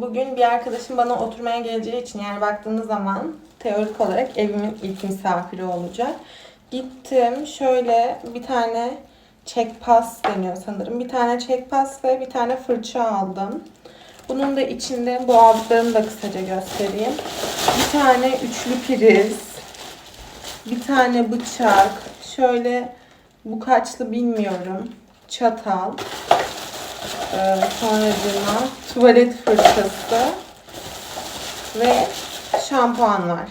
Bugün bir arkadaşım bana oturmaya geleceği için yani baktığınız zaman teorik olarak evimin ilk misafiri olacak. Gittim şöyle bir tane çekpas deniyor sanırım. Bir tane çekpas ve bir tane fırça aldım. Bunun da içinde bu aldıklarımı da kısaca göstereyim. Bir tane üçlü priz, bir tane bıçak, şöyle bu kaçlı bilmiyorum. Çatal, ee, tuvalet fırçası ve şampuanlar.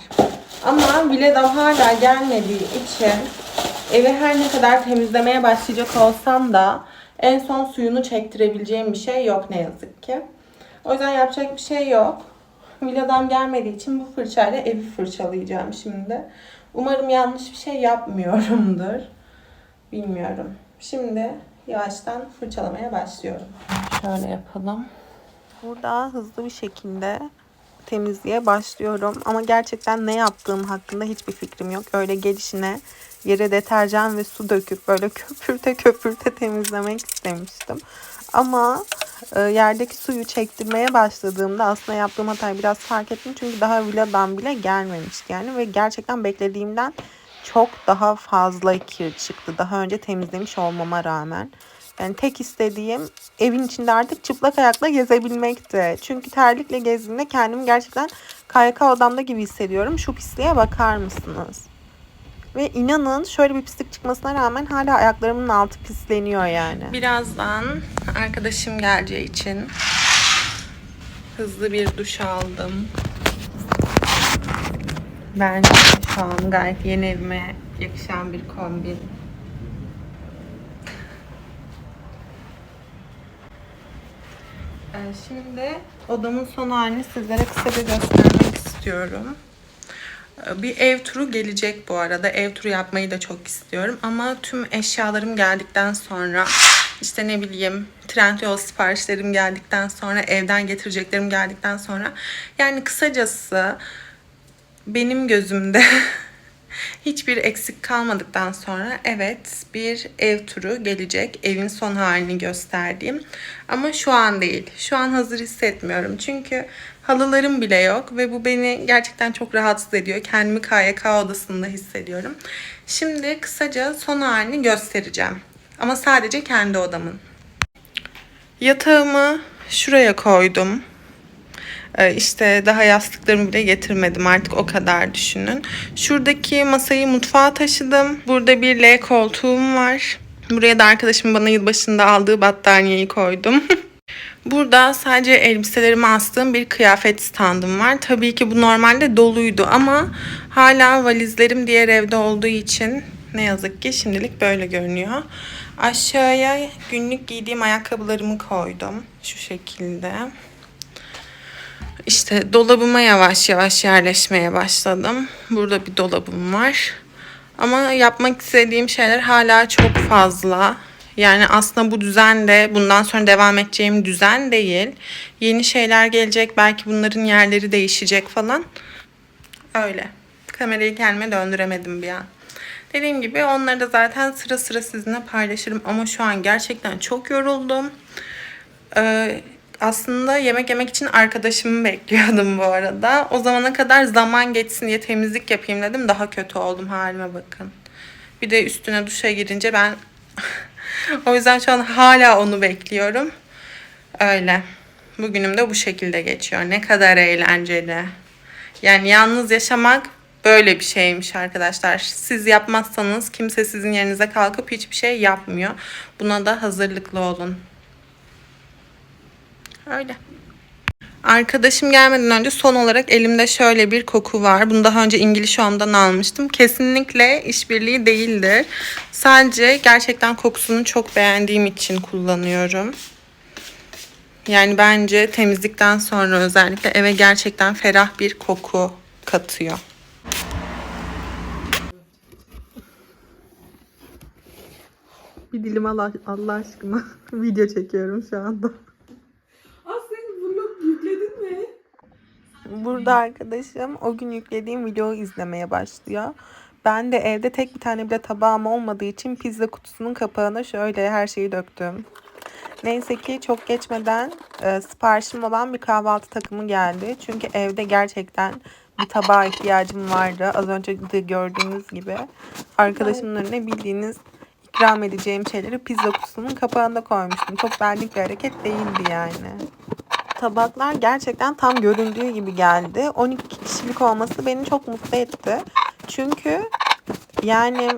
Ama Viledam hala gelmediği için evi her ne kadar temizlemeye başlayacak olsam da en son suyunu çektirebileceğim bir şey yok ne yazık ki. O yüzden yapacak bir şey yok. Viledam gelmediği için bu fırçayla evi fırçalayacağım şimdi. Umarım yanlış bir şey yapmıyorumdur. Bilmiyorum. Şimdi yavaştan fırçalamaya başlıyorum. Şöyle yapalım. Burada hızlı bir şekilde temizliğe başlıyorum. Ama gerçekten ne yaptığım hakkında hiçbir fikrim yok. Öyle gelişine yere deterjan ve su döküp böyle köpürte köpürte temizlemek istemiştim. Ama e, yerdeki suyu çektirmeye başladığımda aslında yaptığım hatayı biraz fark ettim. Çünkü daha viladan bile gelmemişti yani. Ve gerçekten beklediğimden çok daha fazla kir çıktı. Daha önce temizlemiş olmama rağmen. Yani tek istediğim evin içinde artık çıplak ayakla gezebilmekti. Çünkü terlikle gezdiğimde kendimi gerçekten KYK odamda gibi hissediyorum. Şu pisliğe bakar mısınız? Ve inanın şöyle bir pislik çıkmasına rağmen hala ayaklarımın altı pisleniyor yani. Birazdan arkadaşım geleceği için hızlı bir duş aldım. Bence şu an gayet yeni evime yakışan bir kombin. Ee, Şimdi odamın son halini sizlere kısaca göstermek istiyorum. Ee, Bir ev turu gelecek bu arada. Ev turu yapmayı da çok istiyorum. Ama tüm eşyalarım geldikten sonra işte ne bileyim Trendyol siparişlerim geldikten sonra evden getireceklerim geldikten sonra yani kısacası benim gözümde hiçbir eksik kalmadıktan sonra evet bir ev turu gelecek. Evin son halini gösterdiğim. Ama şu an değil. Şu an hazır hissetmiyorum. Çünkü halılarım bile yok ve bu beni gerçekten çok rahatsız ediyor. Kendimi KYK odasında hissediyorum. Şimdi kısaca son halini göstereceğim. Ama sadece kendi odamın. Yatağımı şuraya koydum. Ee, işte daha yastıklarımı bile getirmedim artık o kadar düşünün. Şuradaki masayı mutfağa taşıdım. Burada bir L koltuğum var. Buraya da arkadaşım bana yılbaşında aldığı battaniyeyi koydum. Burada sadece elbiselerimi astığım bir kıyafet standım var. Tabii ki bu normalde doluydu ama hala valizlerim diğer evde olduğu için ne yazık ki şimdilik böyle görünüyor. Aşağıya günlük giydiğim ayakkabılarımı koydum. Şu şekilde. İşte dolabıma yavaş yavaş yerleşmeye başladım. Burada bir dolabım var. Ama yapmak istediğim şeyler hala çok fazla. Yani aslında bu düzen de bundan sonra devam edeceğim düzen değil. Yeni şeyler gelecek. Belki bunların yerleri değişecek falan. Öyle. Kamerayı kendime döndüremedim bir an. Dediğim gibi onları da zaten sıra sıra sizinle paylaşırım. Ama şu an gerçekten çok yoruldum. Ee, aslında yemek yemek için arkadaşımı bekliyordum bu arada. O zamana kadar zaman geçsin diye temizlik yapayım dedim. Daha kötü oldum halime bakın. Bir de üstüne duşa girince ben o yüzden şu an hala onu bekliyorum. Öyle. Bugünüm de bu şekilde geçiyor. Ne kadar eğlenceli. Yani yalnız yaşamak böyle bir şeymiş arkadaşlar. Siz yapmazsanız kimse sizin yerinize kalkıp hiçbir şey yapmıyor. Buna da hazırlıklı olun. Öyle. Arkadaşım gelmeden önce son olarak elimde şöyle bir koku var. Bunu daha önce İngiliz Home'dan almıştım. Kesinlikle işbirliği değildir. Sadece gerçekten kokusunu çok beğendiğim için kullanıyorum. Yani bence temizlikten sonra özellikle eve gerçekten ferah bir koku katıyor. Bir dilim Allah, Allah aşkına video çekiyorum şu anda. Burada arkadaşım o gün yüklediğim videoyu izlemeye başlıyor. Ben de evde tek bir tane bile tabağım olmadığı için pizza kutusunun kapağına şöyle her şeyi döktüm. Neyse ki çok geçmeden e, siparişim olan bir kahvaltı takımı geldi. Çünkü evde gerçekten bir tabağa ihtiyacım vardı. Az önce de gördüğünüz gibi. Arkadaşımın önüne bildiğiniz ikram edeceğim şeyleri pizza kutusunun kapağında koymuştum. Çok benlik bir hareket değildi yani. Tabaklar gerçekten tam göründüğü gibi geldi. 12 kişilik olması beni çok mutlu etti. Çünkü yani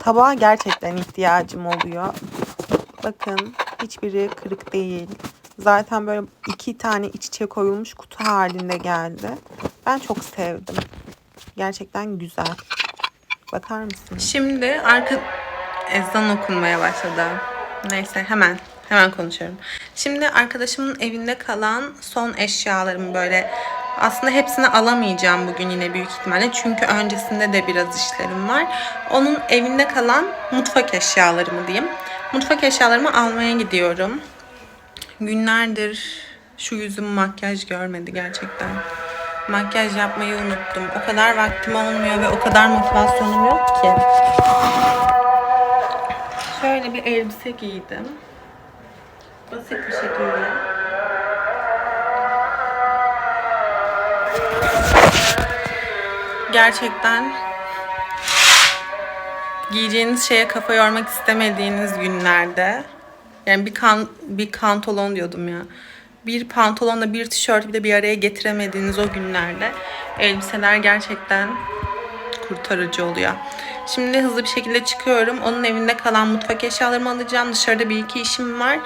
tabağa gerçekten ihtiyacım oluyor. Bakın hiçbiri kırık değil. Zaten böyle iki tane iç içe koyulmuş kutu halinde geldi. Ben çok sevdim. Gerçekten güzel. Bakar mısın? Şimdi arka ezan okunmaya başladı. Neyse hemen hemen konuşuyorum. Şimdi arkadaşımın evinde kalan son eşyalarımı böyle aslında hepsini alamayacağım bugün yine büyük ihtimalle. Çünkü öncesinde de biraz işlerim var. Onun evinde kalan mutfak eşyalarımı diyeyim. Mutfak eşyalarımı almaya gidiyorum. Günlerdir şu yüzüm makyaj görmedi gerçekten. Makyaj yapmayı unuttum. O kadar vaktim olmuyor ve o kadar motivasyonum yok ki. Şöyle bir elbise giydim. Basit bir şekilde. Gerçekten giyeceğiniz şeye kafa yormak istemediğiniz günlerde yani bir kan bir pantolon diyordum ya. Bir pantolonla bir tişört bir de bir araya getiremediğiniz o günlerde elbiseler gerçekten kurtarıcı oluyor. Şimdi hızlı bir şekilde çıkıyorum. Onun evinde kalan mutfak eşyalarımı alacağım. Dışarıda bir iki işim var.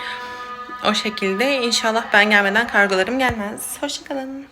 O şekilde inşallah ben gelmeden kargolarım gelmez. Hoşçakalın.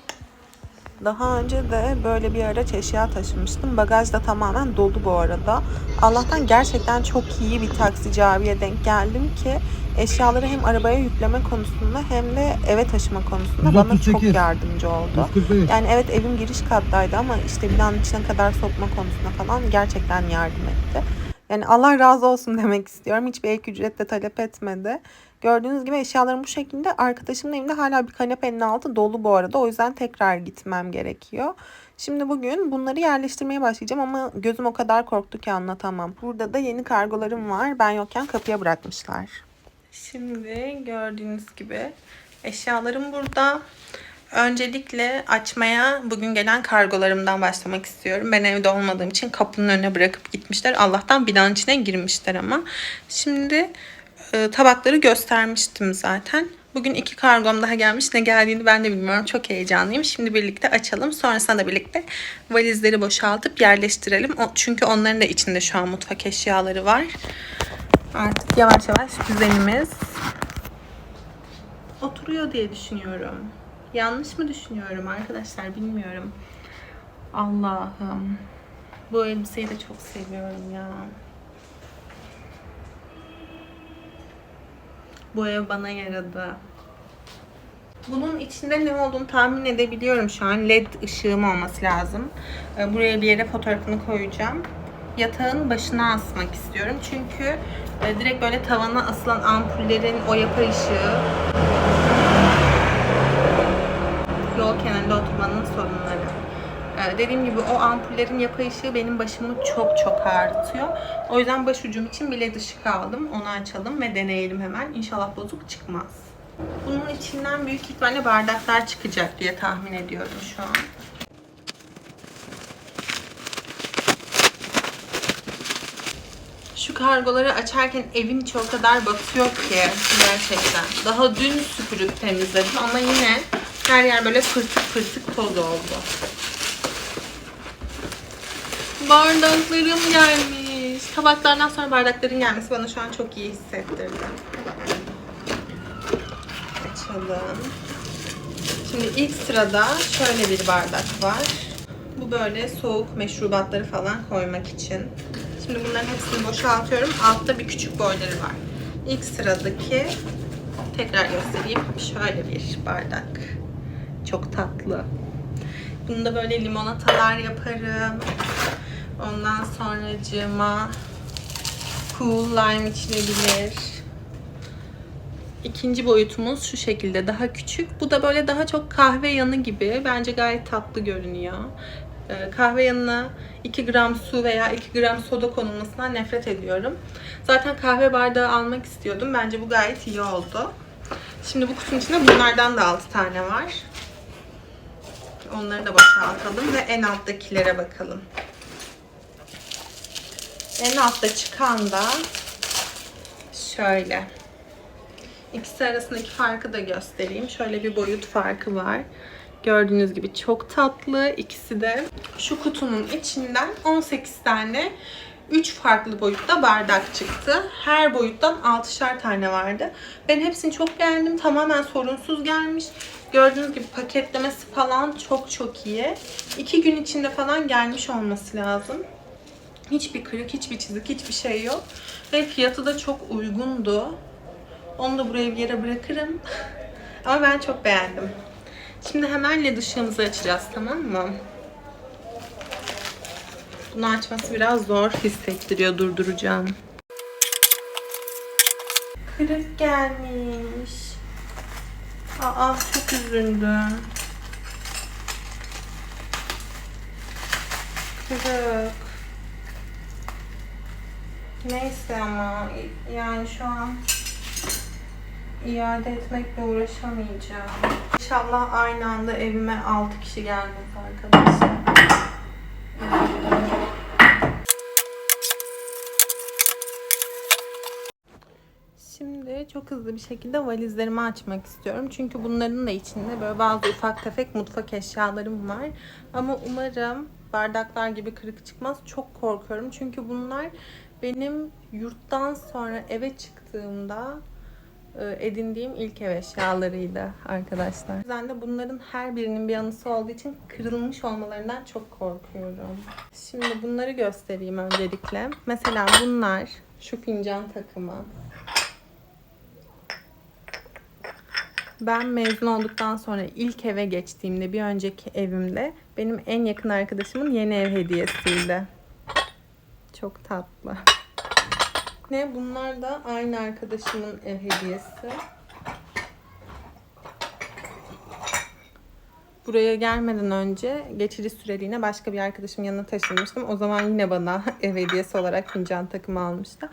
Daha önce de böyle bir araç eşya taşımıştım. Bagaj da tamamen dolu bu arada. Allah'tan gerçekten çok iyi bir taksici abiye denk geldim ki eşyaları hem arabaya yükleme konusunda hem de eve taşıma konusunda bana çok 138. yardımcı oldu. 145. Yani evet evim giriş kattaydı ama işte binanın içine kadar sokma konusunda falan gerçekten yardım etti. Yani Allah razı olsun demek istiyorum. Hiçbir ek ücret de talep etmedi. Gördüğünüz gibi eşyalarım bu şekilde. Arkadaşımın evinde hala bir kanepenin altı dolu bu arada. O yüzden tekrar gitmem gerekiyor. Şimdi bugün bunları yerleştirmeye başlayacağım ama gözüm o kadar korktu ki anlatamam. Burada da yeni kargolarım var. Ben yokken kapıya bırakmışlar. Şimdi gördüğünüz gibi eşyalarım burada. Öncelikle açmaya bugün gelen kargolarımdan başlamak istiyorum. Ben evde olmadığım için kapının önüne bırakıp gitmişler. Allah'tan binanın içine girmişler ama. Şimdi e, tabakları göstermiştim zaten. Bugün iki kargom daha gelmiş. Ne geldiğini ben de bilmiyorum. Çok heyecanlıyım. Şimdi birlikte açalım. Sonrasında da birlikte valizleri boşaltıp yerleştirelim. O- Çünkü onların da içinde şu an mutfak eşyaları var. Artık yavaş yavaş düzenimiz oturuyor diye düşünüyorum. Yanlış mı düşünüyorum arkadaşlar bilmiyorum. Allah'ım. Bu elbiseyi de çok seviyorum ya. Bu ev bana yaradı. Bunun içinde ne olduğunu tahmin edebiliyorum şu an. LED ışığım olması lazım. Ee, Buraya bir yere fotoğrafını koyacağım. Yatağın başına asmak istiyorum. Çünkü e, direkt böyle tavana asılan ampullerin o yapay ışığı dediğim gibi o ampullerin yapay ışığı benim başımı çok çok ağrıtıyor. O yüzden başucum için bir led ışık aldım. Onu açalım ve deneyelim hemen. İnşallah bozuk çıkmaz. Bunun içinden büyük ihtimalle bardaklar çıkacak diye tahmin ediyorum şu an. Şu kargoları açarken evin içi o kadar batıyor ki gerçekten. Daha dün süpürüp temizledim ama yine her yer böyle fırtık fırtık toz oldu. Bardaklarım gelmiş. Tabaklardan sonra bardakların gelmesi bana şu an çok iyi hissettirdi. Açalım. Şimdi ilk sırada şöyle bir bardak var. Bu böyle soğuk meşrubatları falan koymak için. Şimdi bunların hepsini boşaltıyorum. Altta bir küçük boyları var. İlk sıradaki tekrar göstereyim. Şöyle bir bardak. Çok tatlı. Bunda böyle limonatalar yaparım. Ondan sonracığıma cool lime içilebilir. İkinci boyutumuz şu şekilde daha küçük. Bu da böyle daha çok kahve yanı gibi. Bence gayet tatlı görünüyor. Ee, Kahve yanına 2 gram su veya 2 gram soda konulmasından nefret ediyorum. Zaten kahve bardağı almak istiyordum. Bence bu gayet iyi oldu. Şimdi bu kutunun içinde bunlardan da 6 tane var. Onları da boşaltalım ve en alttakilere bakalım. En altta çıkan da şöyle. İkisi arasındaki farkı da göstereyim. Şöyle bir boyut farkı var. Gördüğünüz gibi çok tatlı. İkisi de şu kutunun içinden 18 tane 3 farklı boyutta bardak çıktı. Her boyuttan 6'şar tane vardı. Ben hepsini çok beğendim. Tamamen sorunsuz gelmiş. Gördüğünüz gibi paketlemesi falan çok çok iyi. 2 gün içinde falan gelmiş olması lazım. Hiçbir kırık, hiçbir çizik, hiçbir şey yok. Ve fiyatı da çok uygundu. Onu da buraya bir yere bırakırım. Ama ben çok beğendim. Şimdi hemen led ışığımızı açacağız tamam mı? Bunu açması biraz zor hissettiriyor durduracağım. Kırık gelmiş. Aa çok üzüldüm. Kırık. Neyse ama yani şu an iade etmekle uğraşamayacağım. İnşallah aynı anda evime 6 kişi gelmez arkadaşlar. Şimdi çok hızlı bir şekilde valizlerimi açmak istiyorum. Çünkü bunların da içinde böyle bazı ufak tefek mutfak eşyalarım var. Ama umarım bardaklar gibi kırık çıkmaz. Çok korkuyorum. Çünkü bunlar benim yurttan sonra eve çıktığımda e, edindiğim ilk ev eşyalarıydı arkadaşlar. O yüzden de bunların her birinin bir anısı olduğu için kırılmış olmalarından çok korkuyorum. Şimdi bunları göstereyim öncelikle. Mesela bunlar şu fincan takımı. Ben mezun olduktan sonra ilk eve geçtiğimde bir önceki evimde benim en yakın arkadaşımın yeni ev hediyesiydi. Çok tatlı. Ne bunlar da aynı arkadaşımın ev hediyesi. Buraya gelmeden önce geçici süreliğine başka bir arkadaşım yanına taşınmıştım. O zaman yine bana ev hediyesi olarak fincan takımı almıştı.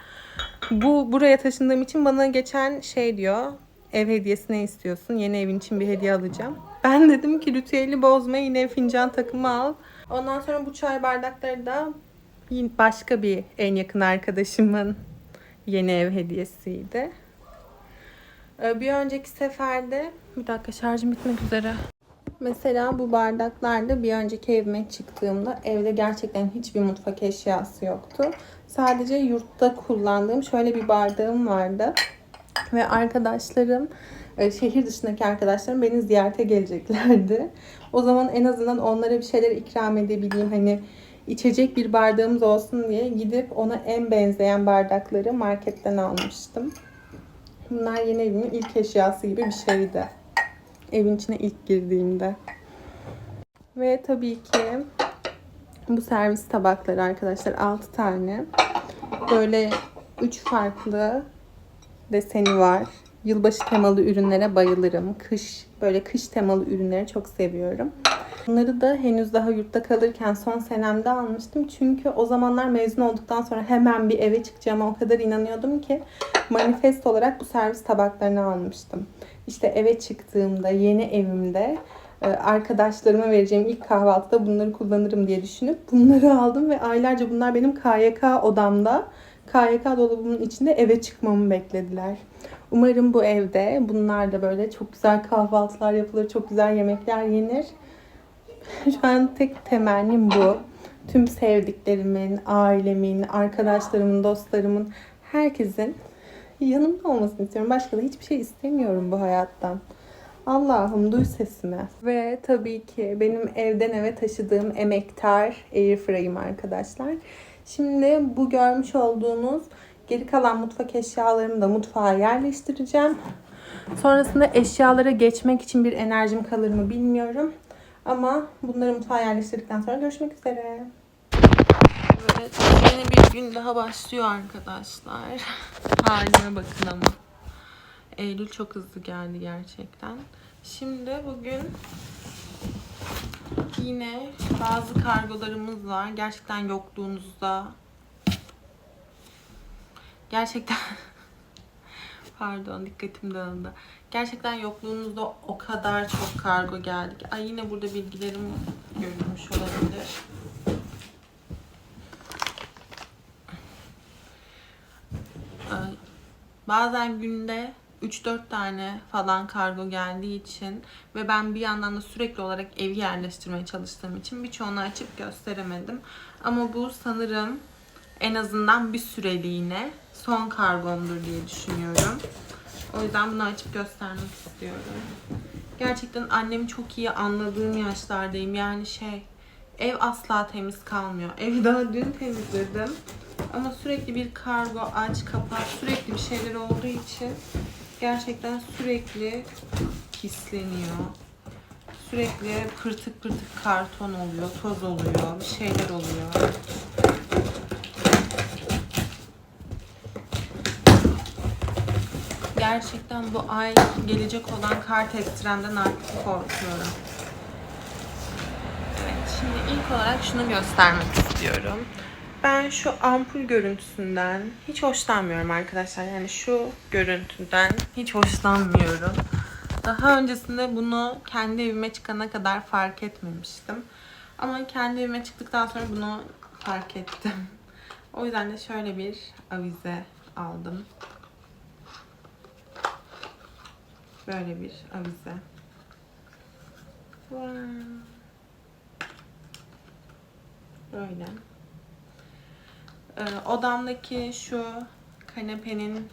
Bu buraya taşındığım için bana geçen şey diyor. Ev hediyesi ne istiyorsun? Yeni evin için bir hediye alacağım. Ben dedim ki ritüeli bozma yine fincan takımı al. Ondan sonra bu çay bardakları da yine başka bir en yakın arkadaşımın yeni ev hediyesiydi. Ee, Bir önceki seferde bir dakika şarjım bitmek üzere. Mesela bu bardaklarda bir önceki evime çıktığımda evde gerçekten hiçbir mutfak eşyası yoktu. Sadece yurtta kullandığım şöyle bir bardağım vardı. Ve arkadaşlarım, e, şehir dışındaki arkadaşlarım beni ziyarete geleceklerdi. O zaman en azından onlara bir şeyler ikram edebileyim. Hani içecek bir bardağımız olsun diye gidip ona en benzeyen bardakları marketten almıştım. Bunlar yeni evimin ilk eşyası gibi bir şeydi. Evin içine ilk girdiğimde. Ve tabii ki bu servis tabakları arkadaşlar 6 tane. Böyle 3 farklı deseni var. Yılbaşı temalı ürünlere bayılırım. Kış, böyle kış temalı ürünleri çok seviyorum. Bunları da henüz daha yurtta kalırken son senemde almıştım. Çünkü o zamanlar mezun olduktan sonra hemen bir eve çıkacağıma o kadar inanıyordum ki manifest olarak bu servis tabaklarını almıştım. İşte eve çıktığımda, yeni evimde e, arkadaşlarıma vereceğim ilk kahvaltıda bunları kullanırım diye düşünüp bunları aldım ve aylarca bunlar benim KYK odamda, KYK dolabımın içinde eve çıkmamı beklediler. Umarım bu evde bunlar da böyle çok güzel kahvaltılar yapılır, çok güzel yemekler yenir. Şu an tek temennim bu. Tüm sevdiklerimin, ailemin, arkadaşlarımın, dostlarımın, herkesin yanımda olmasını istiyorum. Başka da hiçbir şey istemiyorum bu hayattan. Allah'ım duy sesimi. Ve tabii ki benim evden eve taşıdığım emektar airfryer'ım arkadaşlar. Şimdi bu görmüş olduğunuz geri kalan mutfak eşyalarımı da mutfağa yerleştireceğim. Sonrasında eşyalara geçmek için bir enerjim kalır mı bilmiyorum. Ama bunları mutfağa yerleştirdikten sonra görüşmek üzere. Evet, yeni bir gün daha başlıyor arkadaşlar. Halime bakın ama. Eylül çok hızlı geldi gerçekten. Şimdi bugün yine bazı kargolarımız var. Gerçekten yokluğunuzda gerçekten pardon dikkatim dağıldı. Gerçekten yokluğunuzda o kadar çok kargo geldi ki. Ay yine burada bilgilerim görülmüş olabilir. Bazen günde 3-4 tane falan kargo geldiği için ve ben bir yandan da sürekli olarak evi yerleştirmeye çalıştığım için birçoğunu açıp gösteremedim. Ama bu sanırım en azından bir süreliğine son kargomdur diye düşünüyorum. O yüzden bunu açıp göstermek istiyorum. Gerçekten annemi çok iyi anladığım yaşlardayım. Yani şey ev asla temiz kalmıyor. Evi daha dün temizledim. Ama sürekli bir kargo aç kapat sürekli bir şeyler olduğu için gerçekten sürekli pisleniyor. Sürekli pırtık pırtık karton oluyor, toz oluyor, bir şeyler oluyor. Gerçekten bu ay gelecek olan kart ekstremden artık korkuyorum. Evet, şimdi ilk olarak şunu göstermek istiyorum. Ben şu ampul görüntüsünden hiç hoşlanmıyorum arkadaşlar. Yani şu görüntüden hiç hoşlanmıyorum. Daha öncesinde bunu kendi evime çıkana kadar fark etmemiştim. Ama kendi evime çıktıktan sonra bunu fark ettim. O yüzden de şöyle bir avize aldım. Böyle bir avize. Wow. Böyle. Ee, odamdaki şu kanepenin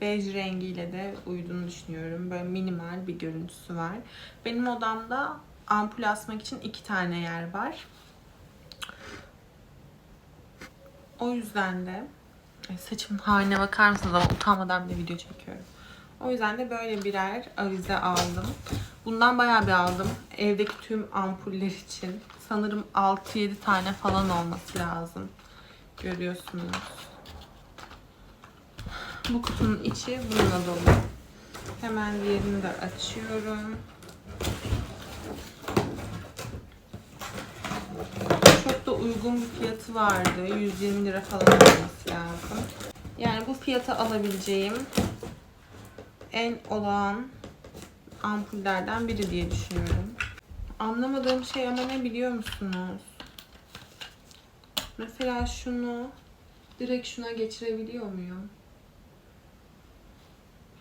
bej rengiyle de uyduğunu düşünüyorum. Böyle minimal bir görüntüsü var. Benim odamda ampul asmak için iki tane yer var. O yüzden de saçımın haline bakar mısınız ama utanmadan bir video çekiyorum. O yüzden de böyle birer avize aldım. Bundan bayağı bir aldım. Evdeki tüm ampuller için. Sanırım 6-7 tane falan olması lazım. Görüyorsunuz. Bu kutunun içi bununla dolu. Hemen diğerini de açıyorum. Çok da uygun bir fiyatı vardı. 120 lira falan olması lazım. Yani bu fiyata alabileceğim en olağan ampullerden biri diye düşünüyorum. Anlamadığım şey ama ne biliyor musunuz? Mesela şunu direkt şuna geçirebiliyor muyum?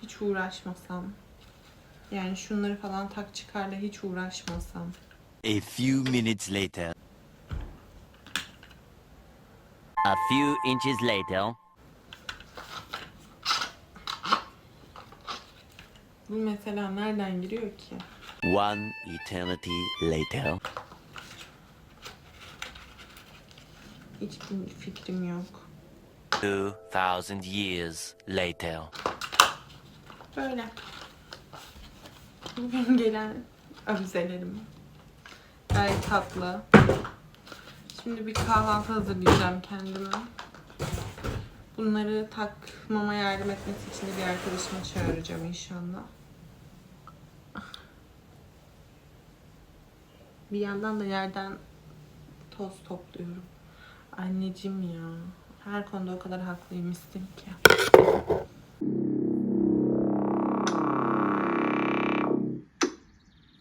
Hiç uğraşmasam. Yani şunları falan tak çıkarla hiç uğraşmasam. A few minutes later. A few inches later. Bu mesela nereden giriyor ki? One eternity later. Hiçbir fikrim yok. Two thousand years later. Böyle. Bugün gelen avizelerim. Gayet tatlı. Şimdi bir kahvaltı hazırlayacağım kendime. Bunları takmama yardım etmesi için de bir arkadaşımı çağıracağım inşallah. Bir yandan da yerden toz topluyorum. Anneciğim ya. Her konuda o kadar haklıymışsın ki.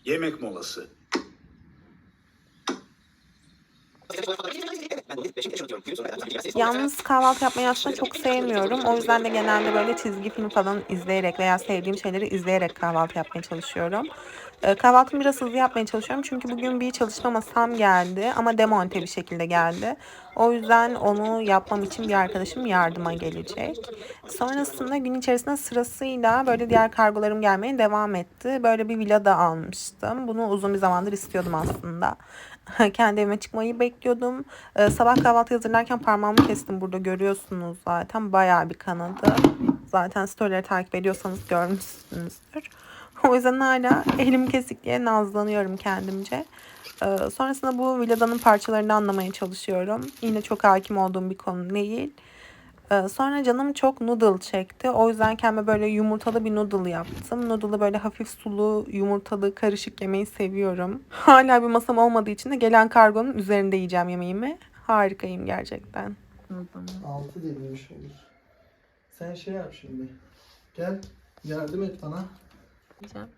Yemek molası. Yalnız kahvaltı yapmayı aslında çok sevmiyorum. O yüzden de genelde böyle çizgi film falan izleyerek veya sevdiğim şeyleri izleyerek kahvaltı yapmaya çalışıyorum. Ee, Kahvaltımı biraz hızlı yapmaya çalışıyorum. Çünkü bugün bir çalışma masam geldi ama demonte bir şekilde geldi. O yüzden onu yapmam için bir arkadaşım yardıma gelecek. Sonrasında gün içerisinde sırasıyla böyle diğer kargolarım gelmeye devam etti. Böyle bir villa da almıştım. Bunu uzun bir zamandır istiyordum aslında. Kendi evime çıkmayı bekliyordum. Ee, sabah kahvaltı hazırlarken parmağımı kestim. Burada görüyorsunuz zaten. Bayağı bir kanadı. Zaten storyleri takip ediyorsanız görmüşsünüzdür. O yüzden hala elim kesik diye nazlanıyorum kendimce. Ee, sonrasında bu villadanın parçalarını anlamaya çalışıyorum. Yine çok hakim olduğum bir konu değil. Ee, sonra canım çok noodle çekti. O yüzden kendime böyle yumurtalı bir noodle yaptım. Noodle'ı böyle hafif sulu, yumurtalı, karışık yemeyi seviyorum. Hala bir masam olmadığı için de gelen kargonun üzerinde yiyeceğim yemeğimi. Harikayım gerçekten. 6 demiş olur. Sen şey yap şimdi. Gel yardım et bana. çekeceğim.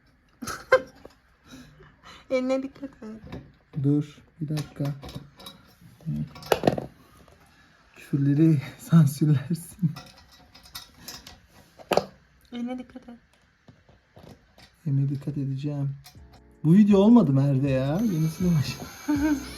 Eline dikkat et. Dur bir dakika. Küfürleri sansürlersin. Eline dikkat et. Emeğe dikkat edeceğim. Bu video olmadı Merve ya. Yenisini baş.